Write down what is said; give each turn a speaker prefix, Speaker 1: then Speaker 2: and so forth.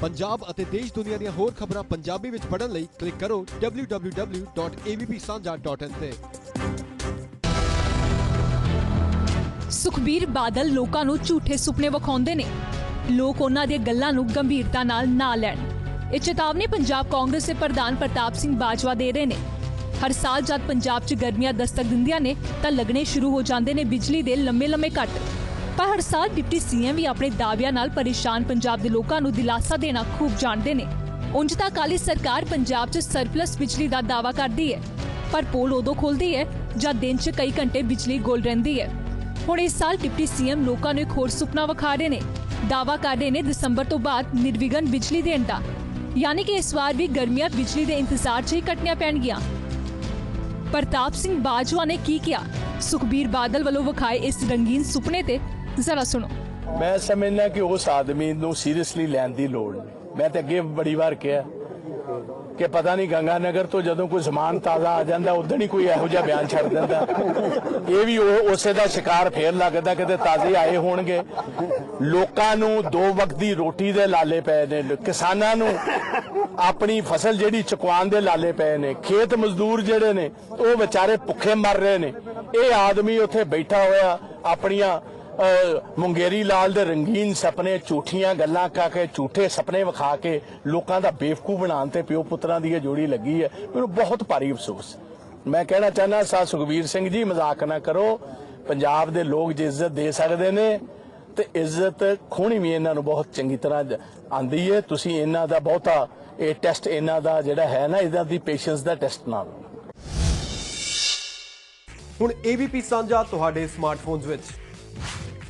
Speaker 1: ਪੰਜਾਬ ਅਤੇ ਦੇਸ਼ ਦੁਨੀਆ ਦੀਆਂ ਹੋਰ ਖਬਰਾਂ ਪੰਜਾਬੀ ਵਿੱਚ ਪੜ੍ਹਨ ਲਈ ਕਲਿੱਕ ਕਰੋ www.avpsanja.in ਤੇ।
Speaker 2: ਸੁਖਬੀਰ ਬਾਦਲ ਲੋਕਾਂ ਨੂੰ ਝੂਠੇ ਸੁਪਨੇ ਵਿਖਾਉਂਦੇ ਨੇ। ਲੋਕ ਉਹਨਾਂ ਦੀਆਂ ਗੱਲਾਂ ਨੂੰ ਗੰਭੀਰਤਾ ਨਾਲ ਨਾ ਲੈਣ। ਇਹ ਚੇਤਾਵਨੀ ਪੰਜਾਬ ਕਾਂਗਰਸ ਦੇ ਪ੍ਰਧਾਨ ਪ੍ਰਤਾਪ ਸਿੰਘ ਬਾਜਵਾ ਦੇ ਰਹੇ ਨੇ। ਹਰ ਸਾਲ ਜਦ ਪੰਜਾਬ 'ਚ ਗਰਮੀਆਂ ਦਸਤਕ ਦਿੰਦੀਆਂ ਨੇ, ਤਾਂ ਲੱਗਣੇ ਸ਼ੁਰੂ ਹੋ ਜਾਂਦੇ ਨੇ ਬਿਜਲੀ ਦੇ ਲੰਮੇ-ਲੰਮੇ ਕੱਟ। ਪਰ ਹਰ ਸਾਲ ਡਿਪਟੀ ਸੀਐਮ ਵੀ ਆਪਣੇ ਦਾਅਵਿਆਂ ਨਾਲ ਪਰੇਸ਼ਾਨ ਪੰਜਾਬ ਦੇ ਲੋਕਾਂ ਨੂੰ ਦਿਲਾਸਾ ਦੇਣਾ ਖੂਬ ਜਾਣਦੇ ਨੇ। ਉਂਝ ਤਾਂ ਕਾਲੀ ਸਰਕਾਰ ਪੰਜਾਬ 'ਚ ਸਰਪਲਸ ਬਿਜਲੀ ਦਾ ਦਾਅਵਾ ਕਰਦੀ ਹੈ, ਪਰ ਪੋਲ ਉਦੋਂ ਖੁੱਲਦੀ ਹੈ ਜਦ ਦਿਨ 'ਚ ਕਈ ਘੰਟੇ ਬਿਜਲੀ ਗੁਲ ਰਹਿੰਦੀ ਹੈ। ਹੁਣ ਇਸ ਸਾਲ ਡਿਪਟੀ ਸੀਐਮ ਲੋਕਾਂ ਨੂੰ ਇੱਕ ਹੋਰ ਸੁਪਨਾ ਵਿਖਾ ਰਹੇ ਨੇ। ਦਾਵਾ ਕਰ ਰਹੇ ਨੇ ਦਸੰਬਰ ਤੋਂ ਬਾਅਦ ਨਿਰਵਿਘਨ ਬਿਜਲੀ ਦੇਣ ਦਾ ਯਾਨੀ ਕਿ ਇਸ ਵਾਰ ਵੀ ਗਰਮੀਆਂ ਬਿਜਲੀ ਦੇ ਇੰਤਜ਼ਾਰ 'ਚ ਹੀ ਕੱਟਣੀਆਂ ਪੈਣਗੀਆਂ। ਪ੍ਰਤਾਪ ਸਿੰਘ ਬਾਜਵਾ ਨੇ ਕੀ ਕਿਹਾ? ਸੁਖਬੀਰ ਬਾਦਲ ਵੱਲੋਂ ਵਿਖਾਏ ਇਸ ਰੰਗੀਨ ਸੁਪਨੇ ਤੇ ਜ਼ਰਾ ਸੁਣੋ।
Speaker 3: ਮੈਂ ਸਮਝਦਾ ਕਿ ਉਸ ਆਦਮੀ ਨੂੰ ਸੀਰੀਅਸਲੀ ਲੈਣ ਦੀ ਲੋੜ ਨਹੀਂ। ਮੈਂ ਤਾਂ ਅੱਗੇ ਬੜੀ ਵਾਰ ਕਿਹਾ ਕਿ ਪਤਾ ਨਹੀਂ ਗੰਗਾ ਨਗਰ ਤੋਂ ਜਦੋਂ ਕੋਈ ਸਮਾਨ ਤਾਜ਼ਾ ਆ ਜਾਂਦਾ ਉਦੋਂ ਹੀ ਕੋਈ ਇਹੋ ਜਿਹਾ ਬਿਆਨ ਛੱਡ ਦਿੰਦਾ। ਇਹ ਵੀ ਉਹ ਉਸੇ ਦਾ ਸ਼ਿਕਾਰ ਫੇਰ ਲੱਗਦਾ, ਕਿਤੇ ਤਾਜ਼ੇ ਆਏ ਹੋਣਗੇ। ਲੋਕਾਂ ਨੂੰ ਦੋ ਵਕਤ ਦੀ ਰੋਟੀ ਦੇ ਲਾਲੇ ਪਏ ਨੇ, ਕਿਸਾਨਾਂ ਨੂੰ ਆਪਣੀ ਫਸਲ ਜਿਹੜੀ ਚੁਕਵਾਉਣ ਦੇ ਲਾਲੇ ਪਏ ਨੇ, ਖੇਤ ਮਜ਼ਦੂਰ ਜਿਹੜੇ ਨੇ, ਉਹ ਵਿਚਾਰੇ ਭੁੱਖੇ ਮਰ ਰਹੇ ਨੇ। ਇਹ ਆਦਮੀ ਉੱਥੇ ਬੈਠਾ ਹੋਇਆ, ਆਪਣੀਆਂ ਮੁੰਗੇਰੀ ਲਾਲ ਦੇ ਰੰਗੀਨ ਸੁਪਨੇ, ਝੂਠੀਆਂ ਗੱਲਾਂ ਕਾ ਕੇ, ਝੂਠੇ ਸੁਪਨੇ ਵਿਖਾ ਕੇ ਲੋਕਾਂ ਦਾ ਬੇਵਕੂਫ ਬਣਾਉਣ ਤੇ ਪਿਓ ਪੁੱਤਰਾਂ ਦੀ ਇਹ ਜੋੜੀ ਲੱਗੀ ਹੈ। ਮੈਨੂੰ ਬਹੁਤ ਭਾਰੀ ਅਫਸੋਸ। ਮੈਂ ਕਹਿਣਾ ਚਾਹਨਾ ਸਾ ਸੁਖਵੀਰ ਸਿੰਘ ਜੀ, ਮਜ਼ਾਕ ਨਾ ਕਰੋ। ਪੰਜਾਬ ਦੇ ਲੋਕ ਜੇ ਇੱਜ਼ਤ ਦੇ ਸਕਦੇ ਨੇ ਤੇ ਇੱਜ਼ਤ ਖੋਣੀ ਵੀ ਇਹਨਾਂ ਨੂੰ ਬਹੁਤ ਚੰਗੀ ਤਰ੍ਹਾਂ ਜ- ਆਂਦੀ ਹੈ। ਤੁਸੀਂ ਇਹਨਾਂ ਦਾ ਬਹੁਤਾ, ਇਹ ਟੈਸਟ ਇਹਨਾਂ ਦਾ ਜਿਹੜਾ ਹੈ ਨਾ, ਇਹਨਾਂ ਦੀ ਪੇਸ਼ੈਂਸ ਦਾ ਟੈਸਟ ਨਾ ਲਓ।
Speaker 4: ਹੁਣ ABP ਸਾਂਝਾ ਤੁਹਾਡੇ ਸਮਾਰਟਫੋਨਸ ਵਿੱਚ।